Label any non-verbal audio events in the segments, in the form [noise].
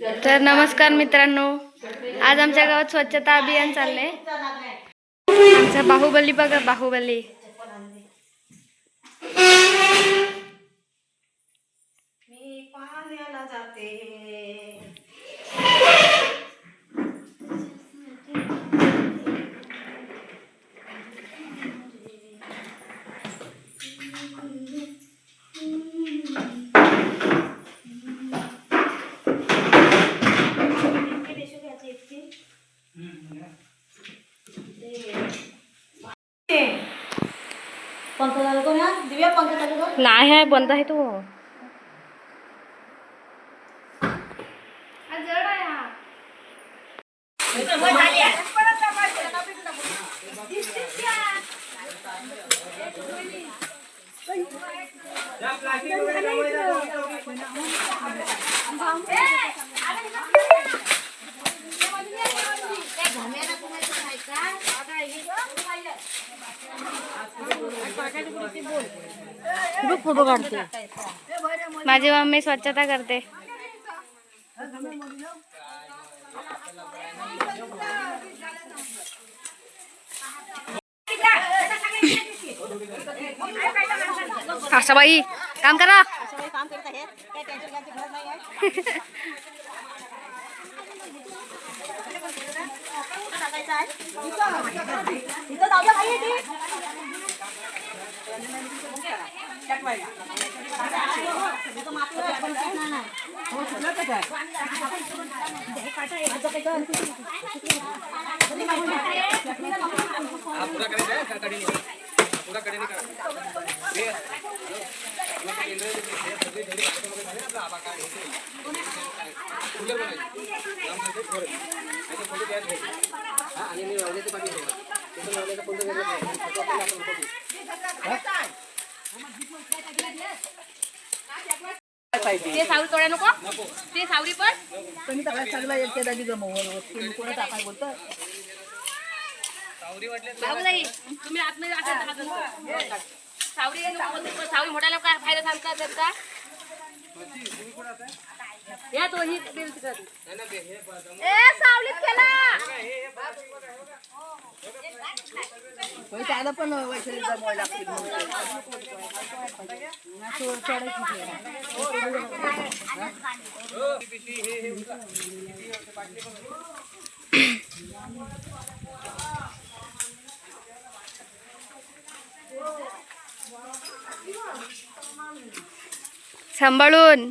तर नमस्कार मित्रांनो आज आमच्या गावात स्वच्छता अभियान चाललंय. आमचा बाहुबली बघा बाहुबली. मी पाण्याला जाते. नाही आहे बंद आहे तो. फ़ोटो काढते. माझी मम्मी स्वच्छता करते. आशाबाई काम करा. काम करत आहे काही टेन्शन घ्यायची गरज नाही आहे टाकायचं ती. सावरी तोड्या नको. ते सावरी पण. तुम्ही सगळ्यात चांगला येते दादी गमवलं तुम्ही कोणा टाकाय बोलतं? बाबूताई तुम्ही आतमध्ये. सावरी सावरी मोठ्याला काय फायदा सांगता त्यांचा? या तो ही बिल तिकडं. ए सावलीत केला. त्याला पण वैशाली जमवायला लागतील सांभाळून.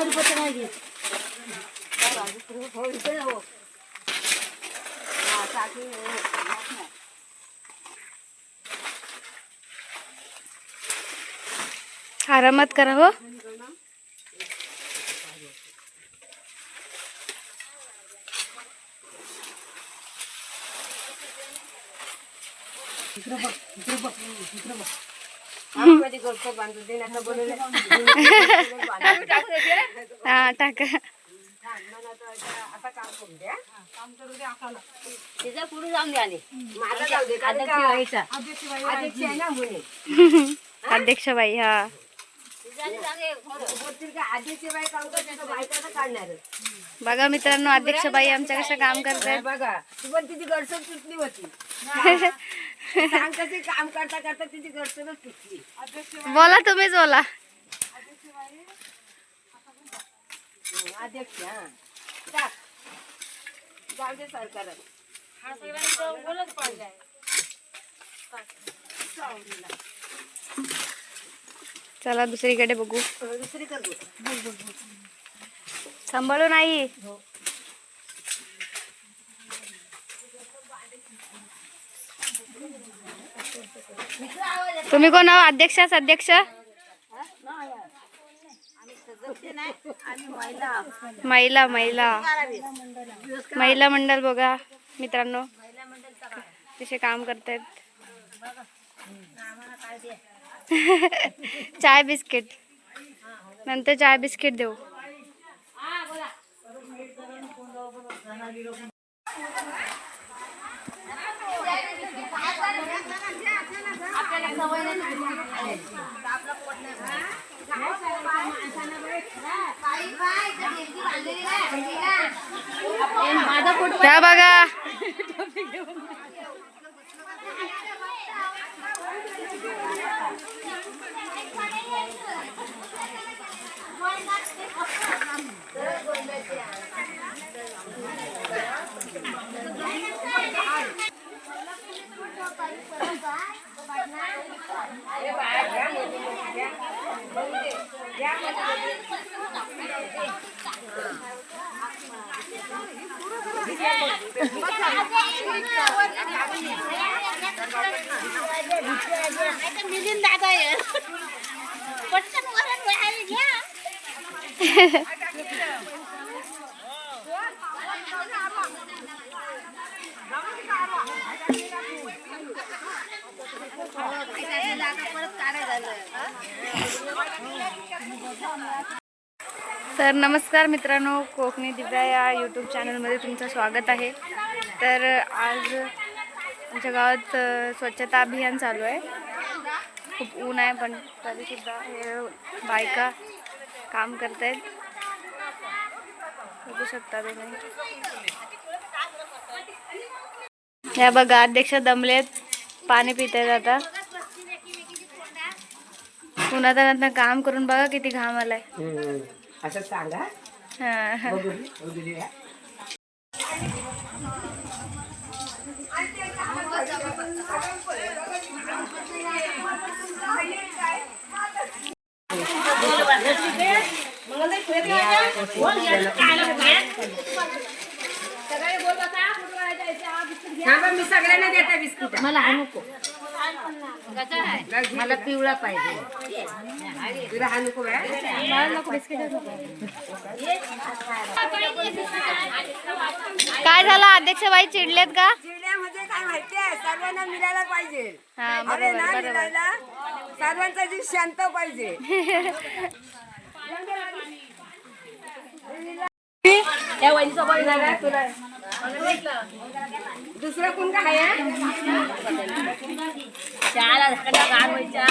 अडी नाही घेत हो इकडे हो हा, टाकी, हो. आरामात करा हो गप्प बांधून दे, नाहीतर बोलवलं. हा टाका तिचं पुढे जाऊन द्या. माझा अध्यक्ष अध्यक्षबाई हा बघा मित्रांनो अध्यक्षबाई आमच्या कसं काम करतायत? बघा ती पण तिची गडसण तुटली होती. कसे काम करता करता तिची गडसणच तुटली बोला तुम्हीच बोला. अध्यक्ष हा. जाऊ दे सरकार चला दुसरीकडे बघू. सांभाळू नाही? तुम्ही कोण आहो? अध्यक्षाच अध्यक्ष महिला महिला. महिला मंडळ बघा मित्रांनो. कसे काम करतायत. [laughs] चाय बिस्किट. नंतर चाय बिस्किट देऊ. त्या बघा. तर नमस्कार मित्रांनो कोकणी दिव्या या यूट्यूब चॅनलमध्ये तुमचं स्वागत आहे. तर आज आमच्या गावात स्वच्छता अभियान चालू आहे. खूप ऊन आहे पण तरीसुद्धा हे बायका काम करत आहेत बघू शकता तुम्ही ह्या बघा अध्यक्ष दमलेत पाणी पित आहेत आता उन्हातानातनं काम करून बघा किती घाम आलाय। हम्म. असं सांगा? मी सगळ्यांना देते बिस्किट. मला हा नको. मला पिवळा पाहिजे. तुला हा नको बा? काय झालं? अध्यक्ष बाई चिडलेत का? जिल्ह्यामध्ये काय माहितीये सर्वांना मिळायला पाहिजे. हा अरे ना मिळायला सर्वांचा जीव शांत पाहिजे. [laughs] या वहिनीसोबत झाला. तुला दुसरं कोण काय चहाला झाकडा गार व्हायच्या.